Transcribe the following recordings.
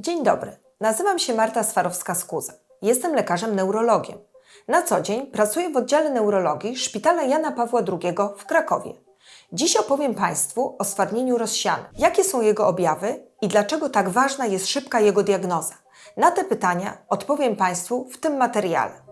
Dzień dobry, nazywam się Marta Swarowska-Skuza. Jestem lekarzem neurologiem. Na co dzień pracuję w oddziale neurologii Szpitala Jana Pawła II w Krakowie. Dziś opowiem Państwu o stwardnieniu rozsianym. Jakie są jego objawy i dlaczego tak ważna jest szybka jego diagnoza? Na te pytania odpowiem Państwu w tym materiale.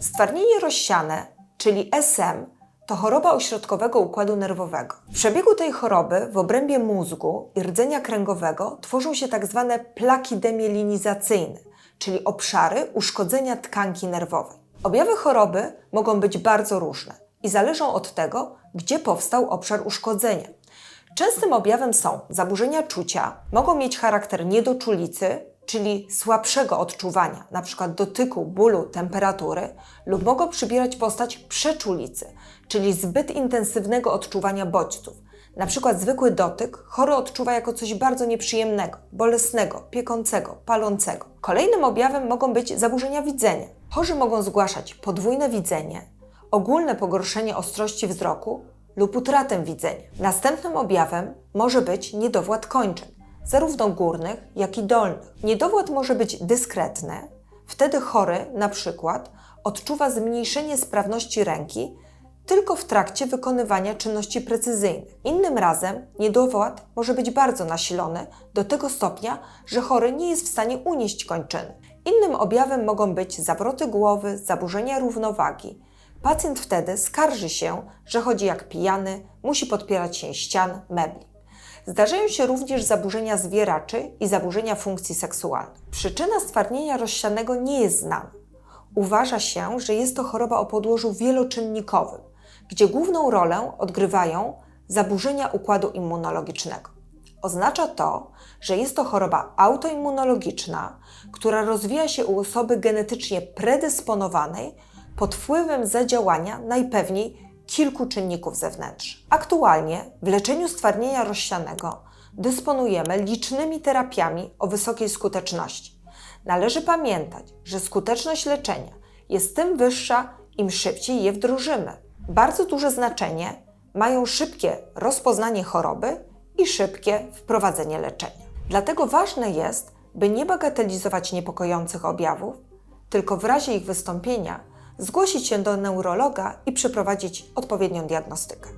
Stwardnienie rozsiane, czyli SM, to choroba ośrodkowego układu nerwowego. W przebiegu tej choroby w obrębie mózgu i rdzenia kręgowego tworzą się tak zwane plaki demielinizacyjne, czyli obszary uszkodzenia tkanki nerwowej. Objawy choroby mogą być bardzo różne i zależą od tego, gdzie powstał obszar uszkodzenia. Częstym objawem są zaburzenia czucia, mogą mieć charakter niedoczulicy, czyli słabszego odczuwania, np. dotyku, bólu, temperatury, lub mogą przybierać postać przeczulicy, czyli zbyt intensywnego odczuwania bodźców. Na przykład zwykły dotyk chory odczuwa jako coś bardzo nieprzyjemnego, bolesnego, piekącego, palącego. Kolejnym objawem mogą być zaburzenia widzenia. Chorzy mogą zgłaszać podwójne widzenie, ogólne pogorszenie ostrości wzroku lub utratę widzenia. Następnym objawem może być niedowład kończyn, zarówno górnych, jak i dolnych. Niedowład może być dyskretny, wtedy chory na przykład odczuwa zmniejszenie sprawności ręki tylko w trakcie wykonywania czynności precyzyjnych. Innym razem niedowład może być bardzo nasilony do tego stopnia, że chory nie jest w stanie unieść kończyny. Innym objawem mogą być zawroty głowy, zaburzenia równowagi. Pacjent wtedy skarży się, że chodzi jak pijany, musi podpierać się ścian, mebli. Zdarzają się również zaburzenia zwieraczy i zaburzenia funkcji seksualnej. Przyczyna stwardnienia rozsianego nie jest znana. Uważa się, że jest to choroba o podłożu wieloczynnikowym, gdzie główną rolę odgrywają zaburzenia układu immunologicznego. Oznacza to, że jest to choroba autoimmunologiczna, która rozwija się u osoby genetycznie predysponowanej pod wpływem zadziałania najpewniej kilku czynników zewnętrznych. Aktualnie w leczeniu stwardnienia rozsianego dysponujemy licznymi terapiami o wysokiej skuteczności. Należy pamiętać, że skuteczność leczenia jest tym wyższa, im szybciej je wdrożymy. Bardzo duże znaczenie mają szybkie rozpoznanie choroby i szybkie wprowadzenie leczenia. Dlatego ważne jest, by nie bagatelizować niepokojących objawów, tylko w razie ich wystąpienia zgłosić się do neurologa i przeprowadzić odpowiednią diagnostykę.